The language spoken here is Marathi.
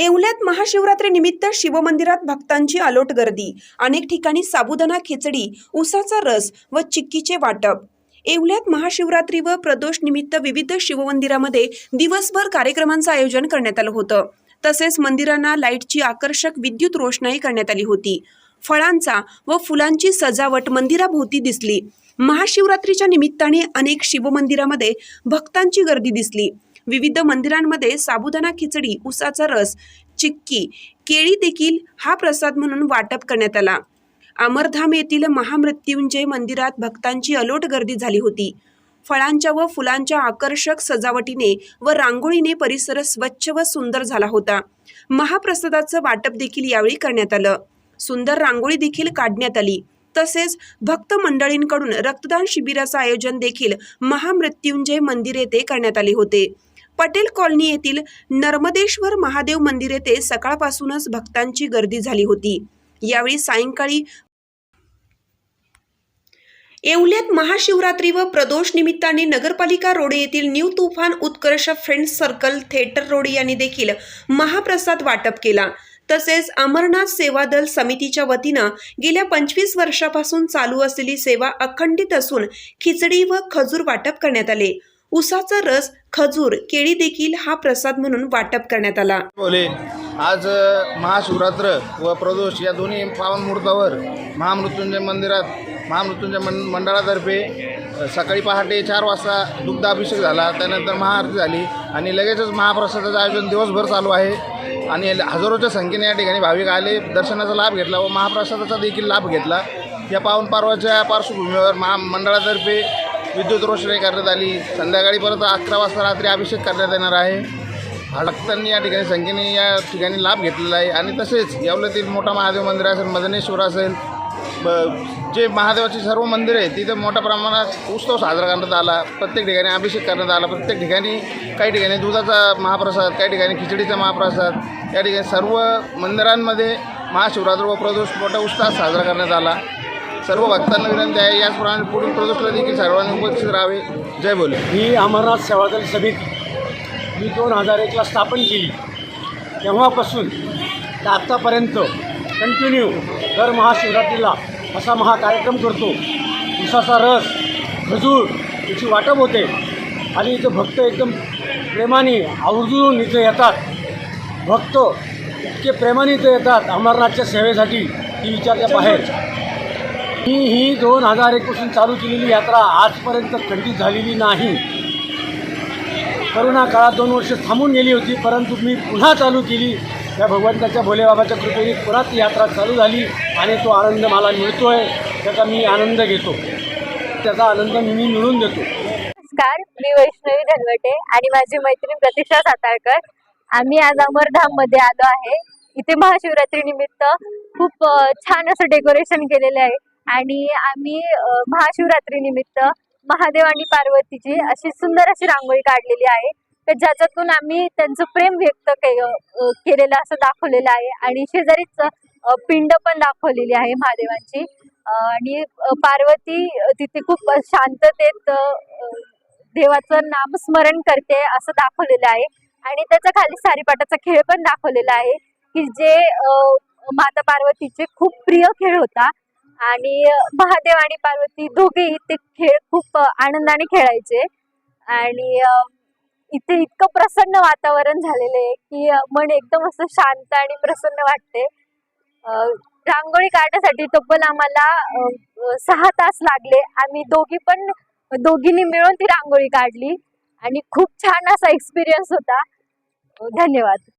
येवल्यात महाशिवरात्री निमित्त शिवमंदिरात भक्तांची अलोट गर्दी. अनेक ठिकाणी साबुदाणा खिचडी उसाचा रस व चिक्कीचे वाटप. येवल्यात महाशिवरात्री व प्रदोष निमित्त विविध शिवमंदिरामध्ये दिवसभर कार्यक्रमांचं आयोजन करण्यात आलं होतं. तसेच मंदिरांना लाईटची आकर्षक विद्युत रोषणाई करण्यात आली होती. फळांचा व फुलांची सजावट मंदिराभोवती दिसली. महाशिवरात्रीच्या निमित्ताने अनेक शिवमंदिरामध्ये भक्तांची गर्दी दिसली. विविध मंदिरांमध्ये साबुदाणा खिचडी उसाचा रस चिक्की केळी देखील हा प्रसाद म्हणून वाटप करण्यात आला. अमरधाम येथील महामृत्युंजय मंदिरात भक्तांची अलोट गर्दी झाली होती. फळांच्या व फुलांच्या आकर्षक सजावटीने व रांगोळीने परिसर स्वच्छ व सुंदर झाला होता. महाप्रसादाचं वाटप देखील यावेळी करण्यात आलं. सुंदर रांगोळी देखील काढण्यात आली. तसेच भक्त मंडळींकडून रक्तदान शिबिराचं आयोजन देखील महामृत्युंजय मंदिर येथे करण्यात आले होते. पटेल कॉलनी येथील नर्मदेश्वर महादेव मंदिर येथे सकाळपासूनच भक्तांची गर्दी झाली होती. यावेळी सायंकाळी येवल्यात महाशिवरात्री व प्रदोष निमित्ताने नगरपालिका रोड येथील new Toofan Utkarsh friends circle theatre road यांनी देखील महाप्रसाद वाटप केला. तसेच अमरनाथ सेवा दल समितीच्या वतीनं गेल्या पंचवीस वर्षापासून चालू असलेली सेवा अखंडित असून खिचडी व खजूर वाटप करण्यात आले. उसाचा रस खजूर केळी देखील हा प्रसाद म्हणून वाटप करण्यात आला. बोले आज महाशिवरात्र व प्रदोष या दोन्ही पावन मुहूर्तावर महामृत्युंजय मंदिरात महामृत्युंजय मन मंडळातर्फे सकाळी पहाटे चार वाजता दुग्धाभिषेक झाला. त्यानंतर महाआरती झाली आणि लगेचच महाप्रसादाचं आयोजन दिवसभर चालू आहे. आणि हजारोच्या संख्येने या ठिकाणी भाविक आले दर्शनाचा लाभ घेतला व महाप्रसादाचा देखील लाभ घेतला. या पावन पर्वाच्या पार्श्वभूमीवर महामंडळातर्फे विद्युत रोषणाई करण्यात आली. संध्याकाळी परत अकरा वाजता रात्री अभिषेक करण्यात येणार आहे. भक्तांनी या ठिकाणी संख्येने या ठिकाणी लाभ घेतलेला आहे. आणि तसेच येवल्यातील मोठा महादेव मंदिर असेल मदनेश्वर असेल ब- जे महादेवाची सर्व मंदिरं आहेत तिथं मोठ्या प्रमाणात उत्सव साजरा करण्यात आला. प्रत्येक ठिकाणी अभिषेक करण्यात आला. प्रत्येक ठिकाणी काही ठिकाणी दुधाचा महाप्रसाद काही ठिकाणी खिचडीचा महाप्रसाद या ठिकाणी सर्व मंदिरांमध्ये महाशिवरात्र व प्रदोष मोठा उत्साह साजरा करण्यात आला. सर्व भक्तांना विनंती आहे. याचप्रमाणे पुढील प्रदोषला देखील सर्वांनी उपस्थित राहावे. जय बोले. ही अमरनाथ सेवादल समिती. मी दोन हजार एकला स्थापन केली. तेव्हापासून ते आत्तापर्यंत कंटिन्यू दर महाशिवरात्रीला असा महाकार्यक्रम करतो. उसाचा रस खजूर याची वाटप होते. आणि इथं भक्त एकदम प्रेमाने आवर्जून इथं येतात. भक्त इतके प्रेमाने इथं येतात अमरनाथच्या सेवेसाठी ती विचारल्या बाहेर. ही ही दोन हजार एकवीसून चालू केलेली यात्रा आजपर्यंत खंडित झालेली नाही. करोना काळात दोन वर्ष थांबून गेली होती परंतु मी पुन्हा चालू केली. त्या भगवंताच्या भोलेबाबाच्या कृपेने पुन्हा ती यात्रा चालू झाली आणि तो आनंद मला मिळतो आहे त्याचा मी आनंद घेतो. त्याचा आनंद मी मिळून देतो. नमस्कार मी वैष्णवी धनवटे आणि माझी मैत्रीण प्रतीक्षा सातारकर. आम्ही आज अमरधाममध्ये आलो आहे. इथे महाशिवरात्री निमित्त खूप छान असं डेकोरेशन केलेलं आहे. आणि आम्ही महाशिवरात्री निमित्त महादेव आणि पार्वतीची अशी सुंदर अशी रांगोळी काढलेली आहे. तर ज्याच्यातून आम्ही त्यांचं प्रेम व्यक्त के- केलेलं असं दाखवलेलं आहे आणि शेजारीच पिंड पण दाखवलेली आहे महादेवांची. आणि पार्वती तिथे खूप शांततेत देवाचं नामस्मरण करते असं दाखवलेलं आहे. आणि त्याच्याखाली सारीपाटाचा खेळ पण दाखवलेला आहे की जे माता पार्वतीचे खूप प्रिय खेळ होता. आणि महादेव आणि पार्वती दोघेही ते खेळ खूप आनंदाने खेळायचे. आणि इथे इतकं प्रसन्न वातावरण झालेलं आहे की मन एकदम असं शांत आणि प्रसन्न वाटते. रांगोळी काढण्यासाठी तब्बल आम्हाला सहा तास लागले. आम्ही दोघी पण दोघींनी मिळून ती रांगोळी काढली. आणि खूप छान असा एक्सपिरियन्स होता. धन्यवाद.